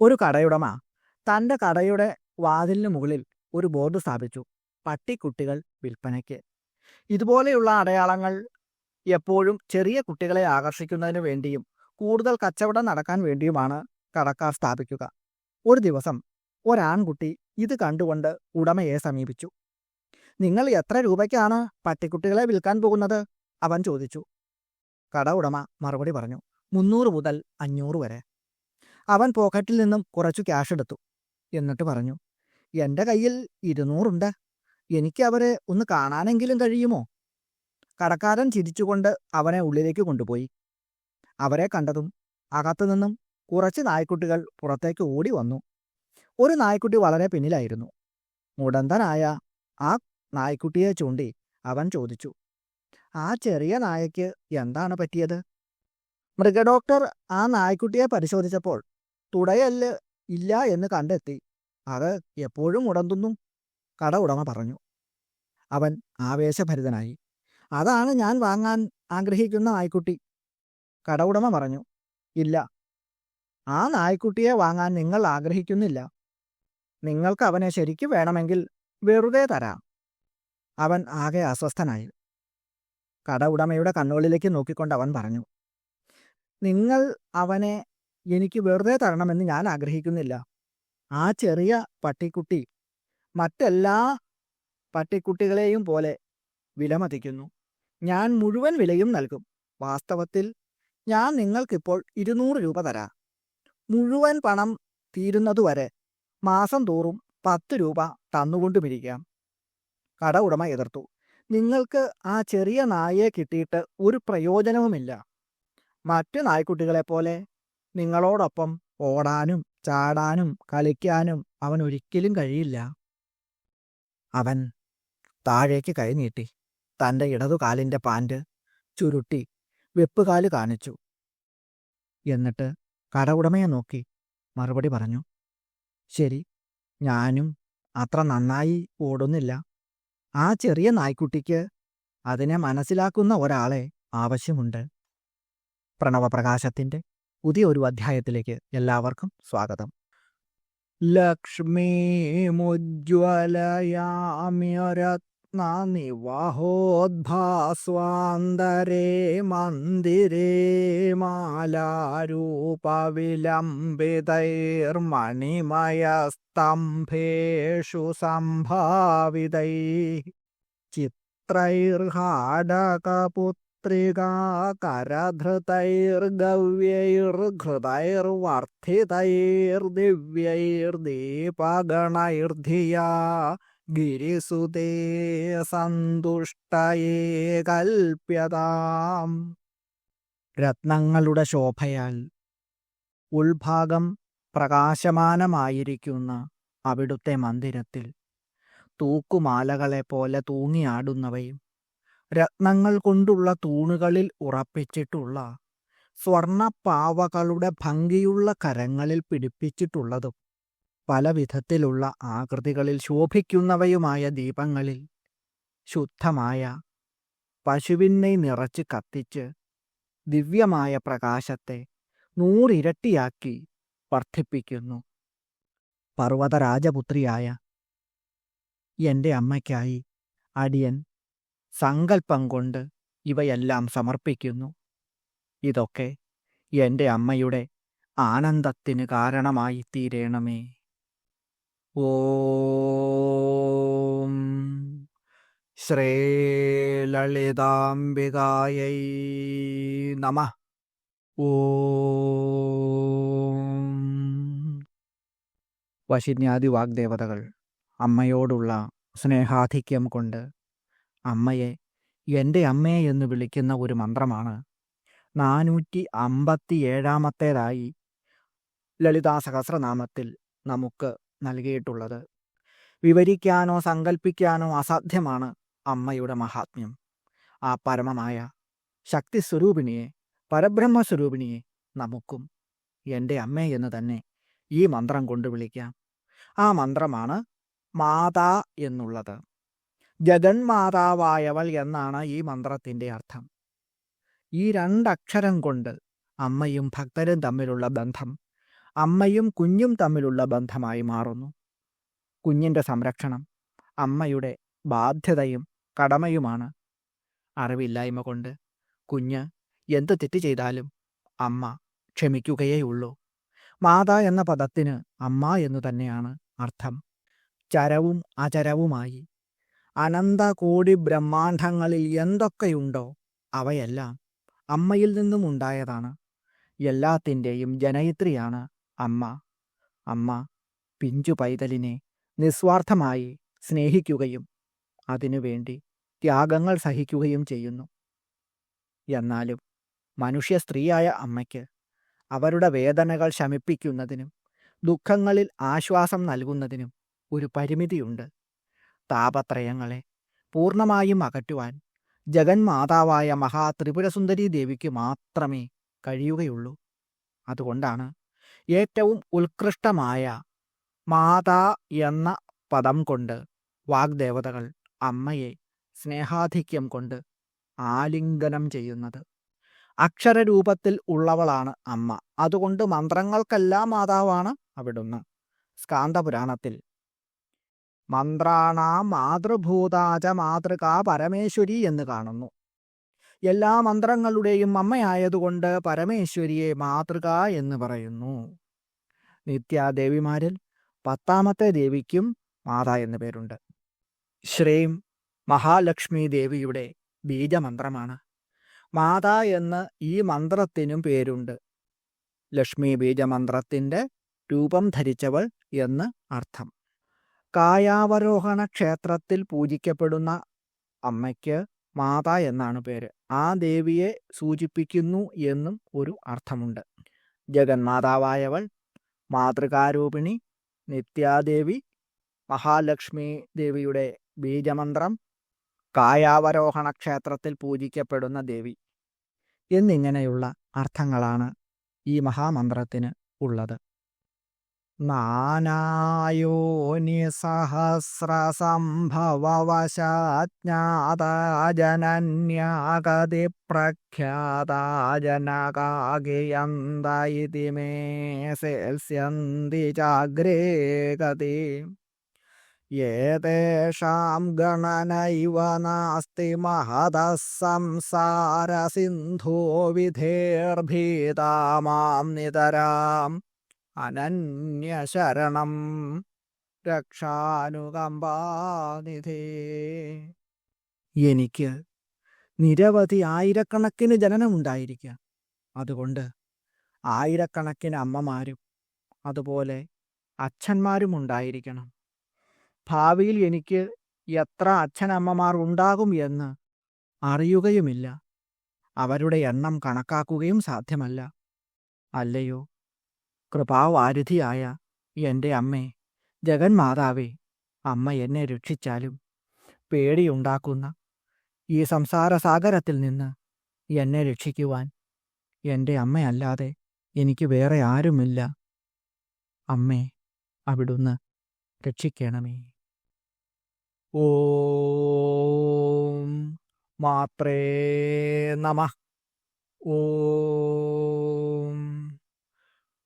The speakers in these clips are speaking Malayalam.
ഒരു കടയുടമ തന്റെ കടയുടെ വാതിലിന് മുകളിൽ ഒരു ബോർഡ് സ്ഥാപിച്ചു പട്ടിക്കുട്ടികൾ വിൽപ്പനയ്ക്ക്. ഇതുപോലെയുള്ള അടയാളങ്ങൾ എപ്പോഴും ചെറിയ കുട്ടികളെ ആകർഷിക്കുന്നതിന് വേണ്ടിയും കൂടുതൽ കച്ചവടം നടക്കാൻ വേണ്ടിയുമാണ് കടക്കാർ സ്ഥാപിക്കുക. ഒരു ദിവസം ഒരാൺകുട്ടി ഇത് കണ്ടുകൊണ്ട് ഉടമയെ സമീപിച്ചു. നിങ്ങൾ എത്ര രൂപയ്ക്കാണ് പട്ടിക്കുട്ടികളെ വിൽക്കാൻ പോകുന്നത്? അവൻ ചോദിച്ചു. കട ഉടമ മറുപടി പറഞ്ഞു മുന്നൂറ് മുതൽ അഞ്ഞൂറ് വരെ. അവൻ പോക്കറ്റിൽ നിന്നും കുറച്ചു ക്യാഷ് എടുത്തു. എന്നിട്ട് പറഞ്ഞു എന്റെ കയ്യിൽ ഇരുന്നൂറുണ്ട് എനിക്ക് അവരെ ഒന്ന് കാണാനെങ്കിലും കഴിയുമോ? കടക്കാരൻ ചിരിച്ചുകൊണ്ട് അവനെ ഉള്ളിലേക്ക് കൊണ്ടുപോയി. അവരെ കണ്ടതും അകത്തുനിന്നും കുറച്ച് നായ്ക്കുട്ടികൾ പുറത്തേക്ക് ഓടി വന്നു. ഒരു നായ്ക്കുട്ടി വളരെ പിന്നിലായിരുന്നു. മുടന്തനായ ആ നായ്ക്കുട്ടിയെ ചൂണ്ടി അവൻ ചോദിച്ചു ആ ചെറിയ നായയ്ക്ക് എന്താണ് പറ്റിയത്? മൃഗഡോക്ടർ ആ നായ്ക്കുട്ടിയെ പരിശോധിച്ചപ്പോൾ തുടയല്ല് ഇല്ല എന്ന് കണ്ടെത്തി. അത് എപ്പോഴും ഉടന്തുന്നു കട ഉടമ പറഞ്ഞു. അവൻ ആവേശഭരിതനായി. അതാണ് ഞാൻ വാങ്ങാൻ ആഗ്രഹിക്കുന്ന നായ്ക്കുട്ടി കട ഉടമ പറഞ്ഞു. ഇല്ല. ആ നായ്ക്കുട്ടിയെ വാങ്ങാൻ നിങ്ങൾ ആഗ്രഹിക്കുന്നില്ല. നിങ്ങൾക്ക് അവനെ ശരിക്കും വേണമെങ്കിൽ വെറുതെ തരാം. അവൻ ആകെ അസ്വസ്ഥനായി. കട ഉടമയുടെ കണ്ണുകളിലേക്ക് നോക്കിക്കൊണ്ട് അവൻ പറഞ്ഞു. നിങ്ങൾ അവനെ എനിക്ക് വെറുതെ തരണമെന്ന് ഞാൻ ആഗ്രഹിക്കുന്നില്ല. ആ ചെറിയ പട്ടിക്കുട്ടി മറ്റെല്ലാ പട്ടിക്കുട്ടികളെയും പോലെ വിലമതിക്കുന്നു. ഞാൻ മുഴുവൻ വിലയും നൽകും. വാസ്തവത്തിൽ ഞാൻ നിങ്ങൾക്കിപ്പോൾ ഇരുന്നൂറ് രൂപ തരാം. മുഴുവൻ പണം തീരുന്നതുവരെ മാസം തോറും പത്ത് രൂപ തന്നുകൊണ്ടുമിരിക്കാം. കട ഉടമ എതിർത്തു. നിങ്ങൾക്ക് ആ ചെറിയ നായയെ കിട്ടിയിട്ട് ഒരു പ്രയോജനവുമില്ല. മറ്റു നായ്ക്കുട്ടികളെപ്പോലെ നിങ്ങളോടൊപ്പം ഓടാനും ചാടാനും കളിക്കാനും അവൻ ഒരിക്കലും കഴിയില്ല. അവൻ താഴേക്ക് കൈനീട്ടി തന്റെ ഇടതുകാലിന്റെ പാന്റ് ചുരുട്ടി വെപ്പുകാൽ കാണിച്ചു. എന്നിട്ട് കട ഉടമയെ നോക്കി മറുപടി പറഞ്ഞു ശരി ഞാനും അത്ര നന്നായി ഓടുന്നില്ല. ആ ചെറിയ നായ്ക്കുട്ടിക്ക് അതിനെ മനസ്സിലാക്കുന്ന ഒരാളെ ആവശ്യമുണ്ട്. പ്രണവപ്രകാശത്തിന്റെ പുതിയ ഒരു അധ്യായത്തിലേക്ക് എല്ലാവർക്കും സ്വാഗതം. ലക്ഷ്മീമുജ്വലയാമ്യരത്നനിവാഹോദ്ഭാസ്വാന്തരേ മന്ദിരേ മാലാരൂപവിലംബിതൈർമണിമയസ്തംഭേഷു സംഭാവിതൈ. ചിത്രൈർഹാടകപുത്രികാ കരധൃതൈർഗവ്യൈർഘൃതൈർവർദ്ധിതൈർദീപഗണൈർധിയാ ഗിരിസുതേ സന്തുഷ്ടയേ കൽപ്യതാം. രത്നങ്ങളുടെ ശോഭയാൽ ഉൾഭാഗം പ്രകാശമാനമായിരിക്കുന്ന അവിടുത്തെ മന്ദിരത്തിൽ തൂക്കുമാലകളെപ്പോലെ തൂങ്ങിയാടുന്നവയും രത്നങ്ങൾ കൊണ്ടുള്ള തൂണുകളിൽ ഉറപ്പിച്ചിട്ടുള്ള സ്വർണപ്പാവകളുടെ ഭംഗിയുള്ള കരങ്ങളിൽ പിടിപ്പിച്ചിട്ടുള്ളതും പല വിധത്തിലുള്ള ആകൃതികളിൽ ശോഭിക്കുന്നവയുമായ ദീപങ്ങളിൽ ശുദ്ധമായ പശുവിനെ നിറച്ച് കത്തിച്ച് ദിവ്യമായ പ്രകാശത്തെ നൂറിരട്ടിയാക്കി വർദ്ധിപ്പിക്കുന്നു. പർവതരാജപുത്രിയായ എന്റെ അമ്മയ്ക്കായി അടിയൻ സങ്കൽപ്പം കൊണ്ട് ഇവയെല്ലാം സമർപ്പിക്കുന്നു. ഇതൊക്കെ എന്റെ അമ്മയുടെ ആനന്ദത്തിന് കാരണമായി തീരേണമേ. ഓം ശ്രീലളിതാംബികായൈ നമ. ഓം. വശിന്യാദി വാഗ്ദേവതകൾ അമ്മയോടുള്ള സ്നേഹാധിക്യം കൊണ്ട് അമ്മയെ എന്റെ അമ്മയെ എന്ന് വിളിക്കുന്ന ഒരു മന്ത്രമാണ്. നാനൂറ്റി അമ്പത്തി ഏഴാമത്തേതായി ലളിതാ സഹസ്രനാമത്തിൽ നമുക്ക് നൽകിയിട്ടുള്ളത്. വിവരിക്കാനോ സങ്കല്പിക്കാനോ അസാധ്യമാണ് അമ്മയുടെ മഹാത്മ്യം. ആ പരമമായ ശക്തി സ്വരൂപിണിയെ പരബ്രഹ്മ സ്വരൂപിണിയെ നമുക്കും എന്റെ അമ്മേ എന്ന് തന്നെ ഈ മന്ത്രം കൊണ്ട് വിളിക്കാം. ആ മന്ത്രമാണ് മാതാ എന്നുള്ളത്. ജഗന്മാതാവായവൾ എന്നാണ് ഈ മന്ത്രത്തിന്റെ അർത്ഥം. ഈ രണ്ടക്ഷരം കൊണ്ട് അമ്മയും ഭക്തരും തമ്മിലുള്ള ബന്ധം അമ്മയും കുഞ്ഞും തമ്മിലുള്ള ബന്ധമായി മാറുന്നു. കുഞ്ഞിന്റെ സംരക്ഷണം അമ്മയുടെ ബാധ്യതയും കടമയുമാണ്. അറിവില്ലായ്മ കൊണ്ട് കുഞ്ഞ് എന്ത് തെറ്റ് ചെയ്താലും അമ്മ ക്ഷമിക്കുകയേയുള്ളൂ. മാതാ എന്ന പദത്തിന് അമ്മ എന്നു തന്നെയാണ് അർത്ഥം. ചരവും അചരവുമായി അനന്ത കോടി ബ്രഹ്മാണ്ഡങ്ങളിൽ എന്തൊക്കെയുണ്ടോ അവയെല്ലാം അമ്മയിൽ നിന്നും ഉണ്ടായതാണ്. എല്ലാത്തിന്റെയും ജനയിത്രിയാണ് അമ്മ. അമ്മ പിഞ്ചു പൈതലിനെ നിസ്വാർത്ഥമായി സ്നേഹിക്കുകയും അതിനുവേണ്ടി ത്യാഗങ്ങൾ സഹിക്കുകയും ചെയ്യുന്നു. എന്നാലും മനുഷ്യ സ്ത്രീയായ അമ്മയ്ക്ക് അവരുടെ വേദനകൾ ശമിപ്പിക്കുന്നതിനും ദുഃഖങ്ങളിൽ ആശ്വാസം നൽകുന്നതിനും ഒരു പരിമിതിയുണ്ട്. താപത്രയങ്ങളെ പൂർണമായും അകറ്റുവാൻ ജഗന്മാതാവായ മഹാ ത്രിപുരസുന്ദരി ദേവിക്ക് മാത്രമേ കഴിയുകയുള്ളൂ. അതുകൊണ്ടാണ് ഏറ്റവും ഉത്കൃഷ്ടമായ മാതാ എന്ന പദം കൊണ്ട് വാഗ്ദേവതകൾ അമ്മയെ സ്നേഹാധിക്യം കൊണ്ട് ആലിംഗനം ചെയ്യുന്നത്. അക്ഷരരൂപത്തിൽ ഉള്ളവളാണ് അമ്മ. അതുകൊണ്ട് മന്ത്രങ്ങൾക്കെല്ലാം മാതാവാണ് അവിടുന്ന്. സ്കാന്തപുരാണത്തിൽ മന്ത്രാണാം മാതൃഭൂതാച മാതൃക പരമേശ്വരി എന്ന് കാണുന്നു. എല്ലാ മന്ത്രങ്ങളുടെയും അമ്മയായതുകൊണ്ട് പരമേശ്വരിയെ മാതൃക എന്ന് പറയുന്നു. നിത്യാദേവിമാരിൽ പത്താമത്തെ ദേവിക്കും മാത എന്നു പേരുണ്ട്. ശ്രീം മഹാലക്ഷ്മി ദേവിയുടെ ബീജമന്ത്രമാണ്. മാത എന്ന് ഈ മന്ത്രത്തിനും പേരുണ്ട്. ലക്ഷ്മി ബീജമന്ത്രത്തിന്റെ രൂപം ധരിച്ചവൾ എന്ന് അർത്ഥം. കായാവരോഹണ ക്ഷേത്രത്തിൽ പൂജിക്കപ്പെടുന്ന അമ്മയ്ക്ക് മാത എന്നാണ് പേര്. ആ ദേവിയെ സൂചിപ്പിക്കുന്നു എന്നും ഒരു അർത്ഥമുണ്ട്. ജഗന്മാതാവായവൾ മാതൃകാരൂപിണി നിത്യാദേവി മഹാലക്ഷ്മി ദേവിയുടെ ബീജമന്ത്രം കായാവരോഹണ ക്ഷേത്രത്തിൽ പൂജിക്കപ്പെടുന്ന ദേവി എന്നിങ്ങനെയുള്ള അർത്ഥങ്ങളാണ് ഈ മഹാമന്ത്രത്തിന് ഉള്ളത്. നാനായോനി സഹസ്രസംഭവവശാജ്ഞാതജനന്യാഗതി പ്രഖ്യാതാജനകാകിയന്ത മേ സേൽസ്യന്തി ചാഗ്രേഗതി ഗണനൈവ നാസ്തി മഹതഃ സംസാരസിന്ധോ വിധേർഭീതാ മാം നിതരാം അനന്യശരണം രക്ഷാനുകമ്പാനിധേ. എനിക്ക് നിരവധി ആയിരക്കണക്കിന് ജനനമുണ്ടായിരിക്കാം അതുകൊണ്ട് ആയിരക്കണക്കിന് അമ്മമാരും അതുപോലെ അച്ഛന്മാരും ഉണ്ടായിരിക്കണം. ഭാവിയിൽ എനിക്ക് എത്ര അച്ഛനമ്മമാർ ഉണ്ടാകും എന്ന് അറിയുകയുമില്ല. അവരുടെ എണ്ണം കണക്കാക്കുകയും സാധ്യമല്ല. അല്ലയോ? കൃപാവാരിധിയായ എന്റെ അമ്മേ ജഗന്മാതാവേ അമ്മ എന്നെ രക്ഷിച്ചാലും പേടിയുണ്ടാക്കുന്ന ഈ സംസാരസാഗരത്തിൽ നിന്ന് എന്നെ രക്ഷിക്കുവാൻ എന്റെ അമ്മയല്ലാതെ എനിക്ക് വേറെ ആരുമില്ല. അമ്മേ അവിടുന്ന് രക്ഷിക്കണമേ. ഓം മാത്രേ നമ. ഓം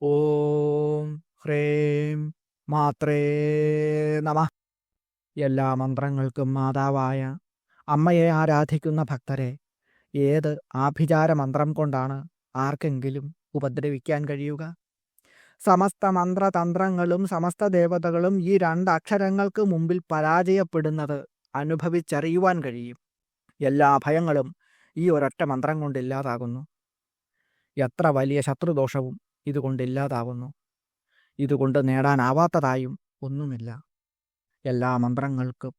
ഓം ഹ്രേം മാത്രേ നമ. എല്ലാ മന്ത്രങ്ങൾക്കും മാതാവായ അമ്മയെ ആരാധിക്കുന്ന ഭക്തരെ ഏത് ആഭിചാര മന്ത്രം കൊണ്ടാണ് ആർക്കെങ്കിലും ഉപദ്രവിക്കാൻ കഴിയുക? സമസ്ത മന്ത്രതന്ത്രങ്ങളും സമസ്ത ദേവതകളും ഈ രണ്ട് അക്ഷരങ്ങൾക്ക് മുമ്പിൽ പരാജയപ്പെടുന്നത് അനുഭവിച്ചറിയുവാൻ കഴിയും. എല്ലാ ഭയങ്ങളും ഈ ഒരൊറ്റ മന്ത്രം കൊണ്ട് ഇല്ലാതാകുന്നു. എത്ര വലിയ ശത്രുദോഷവും ഇതുകൊണ്ട് ഇല്ലാതാവുന്നു. ഇതുകൊണ്ട് നേടാനാവാത്തതായും ഒന്നുമില്ല. എല്ലാ മന്ത്രങ്ങൾക്കും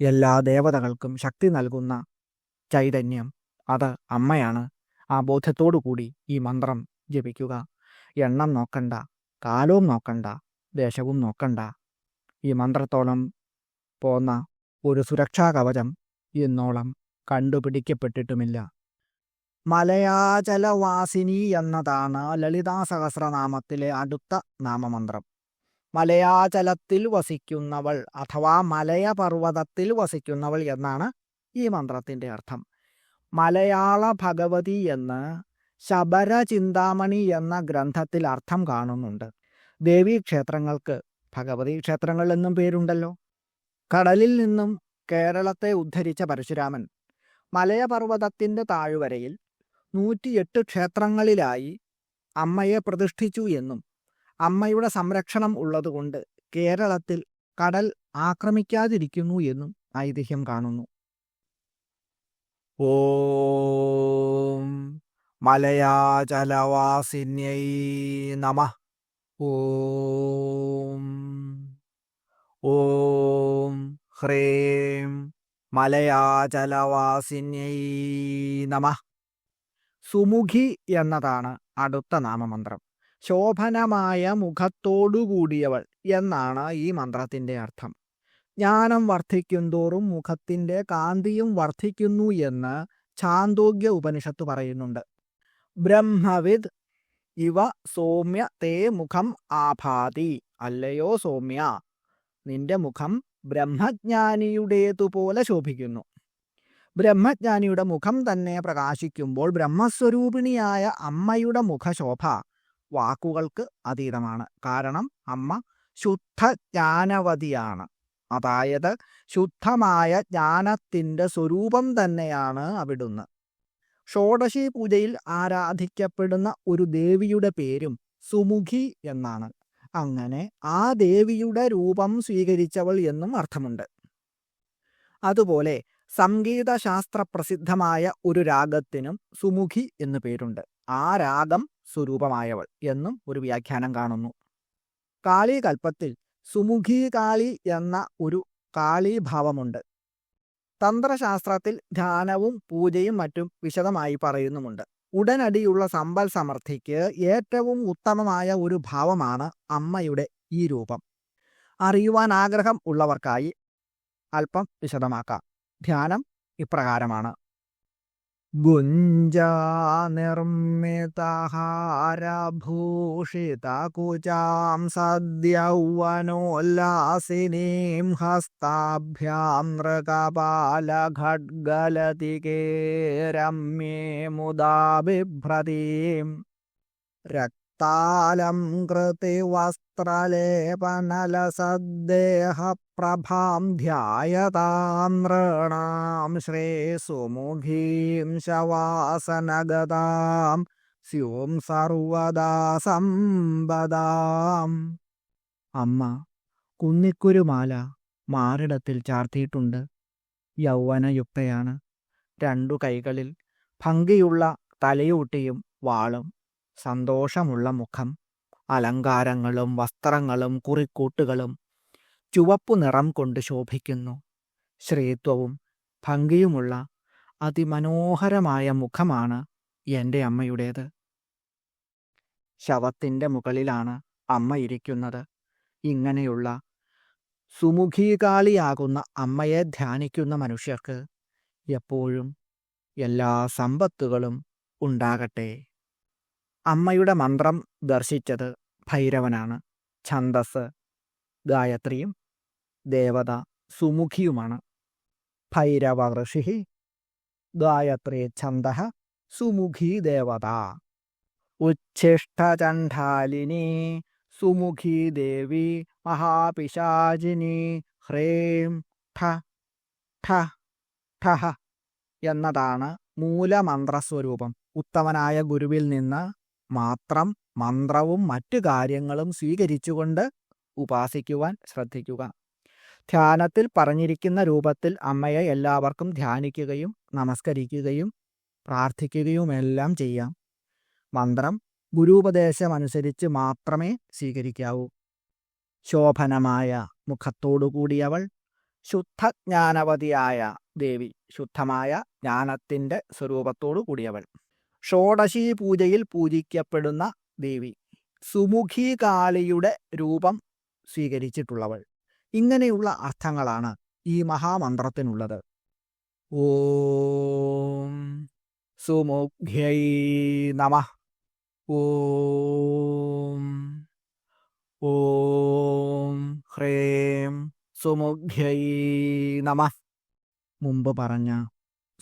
എല്ലാ ദേവതകൾക്കും ശക്തി നൽകുന്ന ചൈതന്യം അത് അമ്മയാണ്. ആ ബോധ്യത്തോടു കൂടി ഈ മന്ത്രം ജപിക്കുക. എണ്ണം നോക്കണ്ട കാലവും നോക്കണ്ട ദേശവും നോക്കണ്ട. ഈ മന്ത്രത്തോളം പോന്ന ഒരു സുരക്ഷാ കവചം ഇന്നോളം കണ്ടുപിടിക്കപ്പെട്ടിട്ടുമില്ല. മലയാചലവാസിനി എന്നതാണ് ലളിതാ സഹസ്രനാമത്തിലെ അടുത്ത നാമമന്ത്രം. മലയാചലത്തിൽ വസിക്കുന്നവൾ അഥവാ മലയപർവതത്തിൽ വസിക്കുന്നവൾ എന്നാണ് ഈ മന്ത്രത്തിന്റെ അർത്ഥം. മലയാള ഭഗവതി എന്ന് ശബര ചിന്താമണി എന്ന ഗ്രന്ഥത്തിൽ അർത്ഥം കാണുന്നുണ്ട്. ദേവീക്ഷേത്രങ്ങൾക്ക് ഭഗവതി ക്ഷേത്രങ്ങൾ എന്നും പേരുണ്ടല്ലോ. കടലിൽ നിന്നും കേരളത്തെ ഉദ്ധരിച്ച പരശുരാമൻ മലയപർവതത്തിന്റെ താഴ്വരയിൽ നൂറ്റിയെട്ട് ക്ഷേത്രങ്ങളിലായി അമ്മയെ പ്രതിഷ്ഠിച്ചു എന്നും അമ്മയുടെ സംരക്ഷണം ഉള്ളതുകൊണ്ട് കേരളത്തിൽ കടൽ ആക്രമിക്കാതിരിക്കുന്നു എന്നും ഐതിഹ്യം കാണുന്നു. ഓം മലയാചലവാസിന്യൈ നമ. ഓം ഓം ഹ്രേം മലയാചലവാസിന്യൈ നമ. സുമുഖി എന്നതാണ് അടുത്ത നാമമന്ത്രം. ശോഭനമായ മുഖത്തോടുകൂടിയവൾ എന്നാണ് ഈ മന്ത്രത്തിന്റെ അർത്ഥം. ജ്ഞാനം വർദ്ധിക്കുന്തോറും മുഖത്തിന്റെ കാന്തിയും വർദ്ധിക്കുന്നു എന്ന് ചാന്തോഗ്യ ഉപനിഷത്ത് പറയുന്നുണ്ട്. ബ്രഹ്മവിദ് ഇവ സൗമ്യ തേ മുഖം ആഭാതി. അല്ലയോ സൗമ്യ നിന്റെ മുഖം ബ്രഹ്മജ്ഞാനിയുടേതുപോലെ ശോഭിക്കുന്നു. ബ്രഹ്മജ്ഞാനിയുടെ മുഖം തന്നെ പ്രകാശിക്കുമ്പോൾ ബ്രഹ്മസ്വരൂപിണിയായ അമ്മയുടെ മുഖശോഭ വാക്കുകൾക്ക് അതീതമാണ്. കാരണം അമ്മ ശുദ്ധ ജ്ഞാനവതിയാണ് അതായത് ശുദ്ധമായ ജ്ഞാനത്തിന്റെ സ്വരൂപം തന്നെയാണ് അവിടുന്ന്. ഷോഡശി പൂജയിൽ ആരാധിക്കപ്പെടുന്ന ഒരു ദേവിയുടെ പേരും സുമുഖി എന്നാണ്. അങ്ങനെ ആ ദേവിയുടെ രൂപം സ്വീകരിച്ചവൾ എന്നും അർത്ഥമുണ്ട്. അതുപോലെ സംഗീതശാസ്ത്ര പ്രസിദ്ധമായ ഒരു രാഗത്തിനും സുമുഖി എന്നു പേരുണ്ട്. ആ രാഗം സ്വരൂപമായവൾ എന്നും ഒരു വ്യാഖ്യാനം കാണുന്നു. കാളി കൽപ്പത്തിൽ സുമുഖി കാളി എന്ന ഒരു കാളീഭാവമുണ്ട്. തന്ത്രശാസ്ത്രത്തിൽ ധ്യാനവും പൂജയും മറ്റും വിശദമായി പറയുന്നുമുണ്ട്. ഉടനടിയുള്ള സമ്പൽ സമൃദ്ധിക്ക് ഏറ്റവും ഉത്തമമായ ഒരു ഭാവമാണ് അമ്മയുടെ ഈ രൂപം. അറിയുവാൻ ആഗ്രഹം ഉള്ളവർക്കായി അല്പം വിശദമാക്കാം. ധ്യാനം ഇപ്രകാരമാണ്. ഗുഞ്ചാനിർമ്മിതഹാരഭൂഷിതകുചാം സദ്യൗവനോല്ലാസിനീം ഹസ്താഭ്യാം നൃകപാലഖഡ്ഗലതികേ രമ്യേ മുദാ ബിഭ്രതീം രക്താലം കൃതിവസ്ത്രലേപനലസദ്ദേഹപ്രഭാം ധ്യായതാം നൃണാം ശ്രീസുമുഖീം ശവാസനഗതാം സ്യൂം സർവദാ സമ്പദാം അമ്മ കുന്നിക്കുരുമാല മാറിടത്തിൽ ചാർത്തിയിട്ടുണ്ട്. യൗവനയുക്തയാണ്. രണ്ടു കൈകളിൽ ഭംഗിയുള്ള തലയൂട്ടിയും വാളും സന്തോഷമുള്ള മുഖം അലങ്കാരങ്ങളും വസ്ത്രങ്ങളും കുറിക്കൂട്ടുകളും ചുവപ്പു നിറം കൊണ്ട് ശോഭിക്കുന്നു. ശ്രീത്വവും ഭംഗിയുമുള്ള അതിമനോഹരമായ മുഖമാണ് എന്റെ അമ്മയുടേത്. ശവത്തിന്റെ മുകളിലാണ് അമ്മ ഇരിക്കുന്നത്. ഇങ്ങനെയുള്ള സുമുഖീകാളിയാകുന്ന അമ്മയെ ധ്യാനിക്കുന്ന മനുഷ്യർക്ക് എപ്പോഴും എല്ലാ സമ്പത്തുകളും ഉണ്ടാകട്ടെ. അമ്മയുടെ മന്ത്രം ദർശിച്ചത് ഭൈരവനാണ്. ഛന്ദസ് ഗായത്രിയും ദേവത സുമുഖിയുമാണ്. ഭൈരവ ഋഷി ഗായത്രി ഛന്ദ സുമുഖി ദേവത. ഉച്ഛിഷ്ടചണ്ഡാലിനി സുമുഖി ദേവി മഹാപിശാചിനി ഹ്രേം ഠ ഠ ഠ എന്നതാണ് മൂലമന്ത്രസ്വരൂപം. ഉത്തമനായ ഗുരുവിൽ നിന്ന് മാത്രം മന്ത്രവും മറ്റു കാര്യങ്ങളും സ്വീകരിച്ചുകൊണ്ട് ഉപാസിക്കുവാൻ ശ്രദ്ധിക്കുക. ധ്യാനത്തിൽ പറഞ്ഞിരിക്കുന്ന രൂപത്തിൽ അമ്മയെ എല്ലാവർക്കും ധ്യാനിക്കുകയും നമസ്കരിക്കുകയും പ്രാർത്ഥിക്കുകയുമെല്ലാം ചെയ്യാം. മന്ത്രം ഗുരുപദേശമനുസരിച്ച് മാത്രമേ സ്വീകരിക്കാവൂ. ശോഭനമായ മുഖത്തോടുകൂടിയവൾ ശുദ്ധജ്ഞാനവതിയായ ദേവി ശുദ്ധമായ ജ്ഞാനത്തിന്റെ സ്വരൂപത്തോടു കൂടിയവൾ ഷോഡശി പൂജയിൽ പൂജിക്കപ്പെടുന്ന ദേവി. സുമുഖി കാളിയുടെ രൂപം സ്വീകരിച്ചിട്ടുള്ളവൾ. ഇങ്ങനെയുള്ള അർത്ഥങ്ങളാണ് ഈ മഹാമന്ത്രത്തിനുള്ളത്. ഓം സുമുഖ്യൈ നമ. ഓം ഓം ഹ്രേം സുമുഖ്യൈ നമ. മുമ്പ് പറഞ്ഞ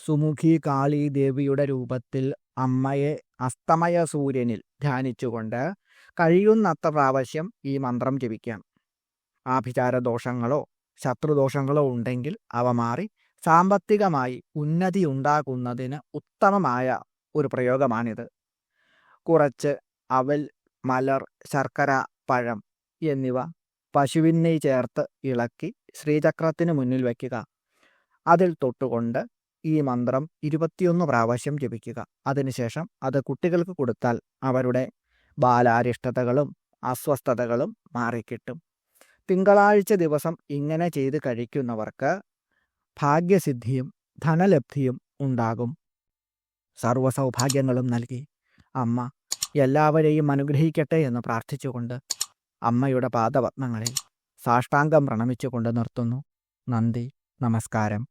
സുമുഖി കാളി ദേവിയുടെ രൂപത്തിൽ അമ്മയെ അസ്തമയ സൂര്യനിൽ ധ്യാനിച്ചുകൊണ്ട് കഴിയുന്നത്ര പ്രാവശ്യം ഈ മന്ത്രം ജപിക്കാം. ആഭിചാര ദോഷങ്ങളോ ശത്രുദോഷങ്ങളോ ഉണ്ടെങ്കിൽ അവ മാറി സാമ്പത്തികമായി ഉന്നതി ഉണ്ടാകുന്നതിന് ഉത്തമമായ ഒരു പ്രയോഗമാണിത്. കുറച്ച് അവൽ മലർ ശർക്കര പഴം എന്നിവ പശുവിനെ ചേർത്ത് ഇളക്കി ശ്രീചക്രത്തിന് മുന്നിൽ വയ്ക്കുക. അതിൽ തൊട്ടുകൊണ്ട് ഈ മന്ത്രം ഇരുപത്തിയൊന്ന് പ്രാവശ്യം ജപിക്കുക. അതിനുശേഷം അത് കുട്ടികൾക്ക് കൊടുത്താൽ അവരുടെ ബാലാരിഷ്ടതകളും അസ്വസ്ഥതകളും മാറിക്കിട്ടും. തിങ്കളാഴ്ച ദിവസം ഇങ്ങനെ ചെയ്ത് കഴിക്കുന്നവർക്ക് ഭാഗ്യസിദ്ധിയും ധനലബ്ധിയും ഉണ്ടാകും. സർവസൗഭാഗ്യങ്ങളും നൽകി. അമ്മ എല്ലാവരെയും അനുഗ്രഹിക്കട്ടെ എന്ന് പ്രാർത്ഥിച്ചുകൊണ്ട് അമ്മയുടെ പാദപത്മങ്ങളിൽ സാഷ്ടാംഗം പ്രണമിച്ചുകൊണ്ട് നിർത്തുന്നു. നന്ദി നമസ്കാരം.